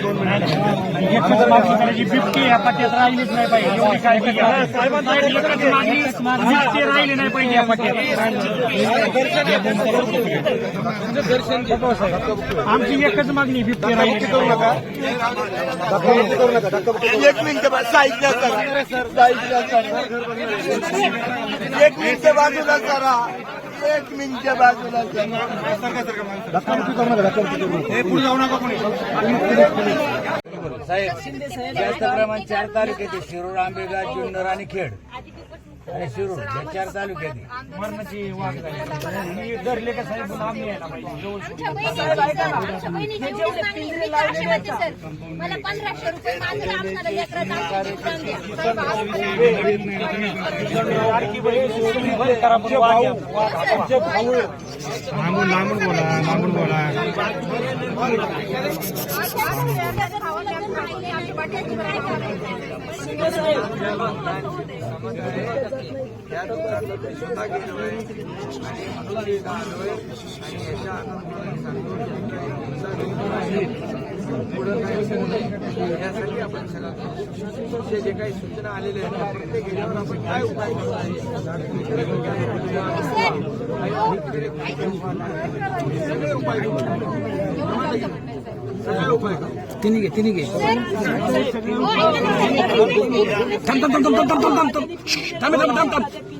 एकच बिबटी या पट्ट्यात राहिलीच नाही पाहिजे एवढी काय मागणी बिबटी राहिली नाही पाहिजे या पट्ट्यात आमची एकच मागणी बिबटी राहिली करू नका एक मिनिट साईडला करा साईडला करा एक मिनिट बाजूला करा एक मिनिटच्या बाजूला करा साहेब जास्त प्रमाण चार तालुक्यात आहे. शिरूर आंबेगाव जुन्नर आणि खेड शिरूर या चार तालुक्यात. मरणाची वाघ झाली मी धरले का साहेब आम्ही यायला पाहिजे. लांबून लांबून बोला लांबून बोला. आणि याच्या म्हणते काय यासाठी आपण सगळं जे काही सूचना आलेल्या आहेत प्रत्येक ह्याच्यावर आपण काय उपाय सगळे उपाय सगळे उपाय तिन्ही घे तिन्ही घे थांब थांब थांब थांब थांब थांब थांब थांब थांब थांब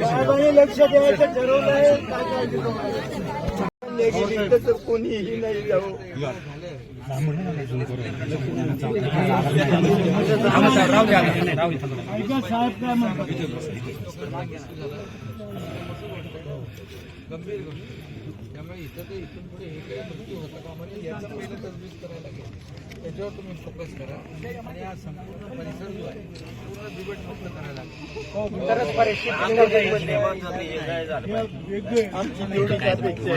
साहेबांनी लक्ष द्यायचं ठरवलं आहे. कोणी त्यामुळे इथं ते इथून पुढे हे काही मृत्यू होता कामा नये याचं पहिलं तजवीज करायला लागेल. त्याच्यावर तुम्ही फोकस करा. आणि हा संपूर्ण परिसर जो आहे पूर्ण बिबट मुक्त करायला लागेल. आमची अपेक्षा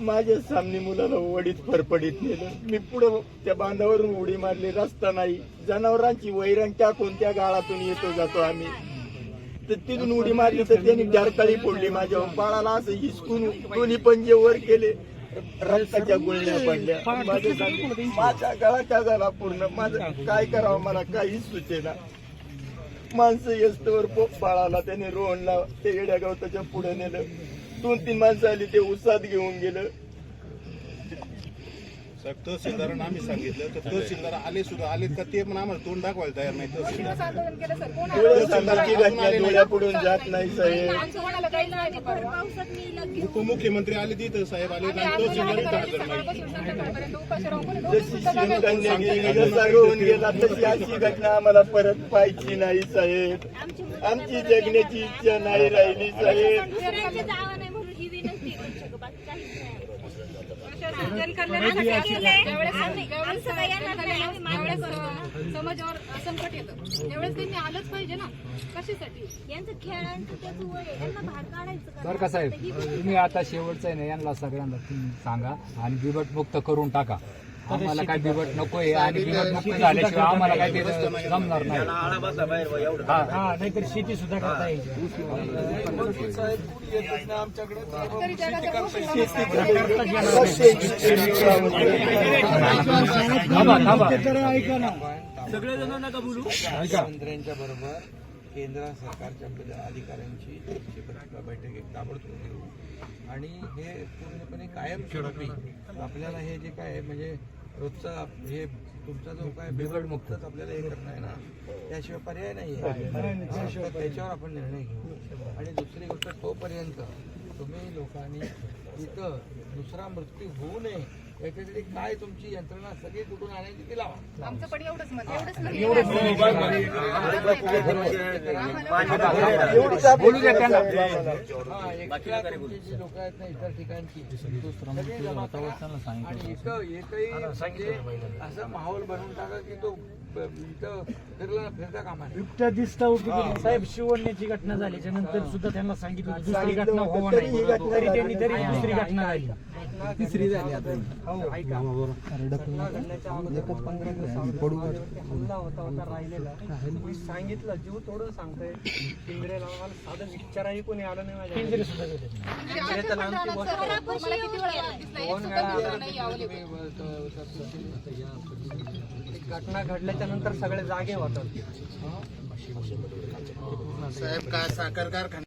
माझ्या सामने मुलाला वडीत फरफडीत नेलं. मी पुढं त्या बांधावरून उडी मारली. रस्ता नाही. जनावरांची वैरण त्या कोणत्या गाळातून येतो जातो आम्ही. तर तिथून उडी मारली तर त्यांनी डरकाळी पडली माझ्या बाळाला असं हिसकून दोन्ही पंजे वर केले. रक्ताच्या गुळण्या पडल्या. माझ्या सांग- माझ्या गळा झाला पूर्ण. माझं काय करावं मला काहीच सुचेना. माणसं येस्तवर पोप बाळाला त्याने रोहनला ते येड्या गवताच्या पुढे नेलं. दोन तीन माणसं आली ते उसात घेऊन गेलं. साहेब तहसीलदारांना आम्ही सांगितलं तर तहसीलदार आले सुद्धा आले का ते पण आम्हाला तोंड दाखवायला तयार नाही तहसीलदार. आंदोलन केलं सर. कोण डोळे सांगायची घटना डोळ्यापुढून जात नाही साहेब. आमचं कोणाला काही नाही भर पावसात मी लग्न उपमुख्यमंत्री आले तिथं साहेब आले आणि तहसीलदार इथं हजर नाही. सकाळपासून संध्याकाळपर्यंत उपाशी राहून कोणी जशी शिवकन्या गेली जसा रोहन गेला तशी अशी घटना आम्हाला परत पाहायची नाही साहेब. आमची जगण्याची इच्छा नाही राहिली साहेब. दुसऱ्यांची जावा नाही म्हणून ही विनंती आहे तुमच्याकडे. बाकी काहीच नाही असं आहे, ज्यावेळेस ज्यावेळेस ज्यावेळेस अं, समाजावर संकट येतं. त्यावेळेस त्यांनी आलंच पाहिजे ना. कशासाठी? यांचं खेळांचं त्याचं वय आहे. यांना बाहेर काढायचं का? बरं का साहेब? तुम्ही आता शेवटचं आहे ना यांना सगळ्यांना तुम्ही सांगा आणि बिबट मुक्त करून टाका. आम्हाला काय बिबट नको आहे आणि बिबट नको झाल्याशिवाय आम्हाला काय ते जमणार नाही. हा शेती सुद्धा करता येईल. थांबा बरोबर केंद्र सरकारच्या अधिकाऱ्यांची बैठक एक ताबडतोब घेऊ. आणि हे पूर्णपणे कायम स्वरूपी आपल्याला हे जे काय म्हणजे रोजचा हे तुमचा जो काय बिघडमुक्तच आपल्याला हे करणं आहे ना त्याशिवाय पर्याय नाही आहे. त्याच्यावर आपण निर्णय घेऊ. आणि दुसरी गोष्ट तोपर्यंत तुम्ही लोकांनी इथं दुसरा मृत्यू होऊ नये. याच्यासाठी काय तुमची यंत्रणा सगळी कुठून आणायची ती लावा. आमचं पण एवढंच मत एवढंच नाही. बोलू द्या त्यांना हा, एक्स्ट्रा तुमची जी लोक आहेत ना इतर ठिकाणची सगळे जमा करा. आणि इथं एकही म्हणजे असा माहोल बनवून टाका की तो ब- इथं फिरला फिरता कामा नये. बिबट्या दिसता होती साहेब शिवण्याची घटना झाल्याच्यानंतर सुद्धा त्यांना सांगितलं होतं दुसरी घटना होऊ नये तरी त्यांनी तरी दुसरी घटना झाली. तिसरी झाली आता हल्ला होता. होता राहिलेला. मी सांगितलं जीव तोडून सांगतोय. पिंजरे लावायला साधं विचाराही कोणी आलं नाही माझ्या पिंजरे सुद्धा गेले. मला किती वेळा दिसला एक सुद्धा मुलगा नाही available. एक घटना घडल्याच्या नंतर सगळे जागे होतात. साहेब काय साखर कारखाना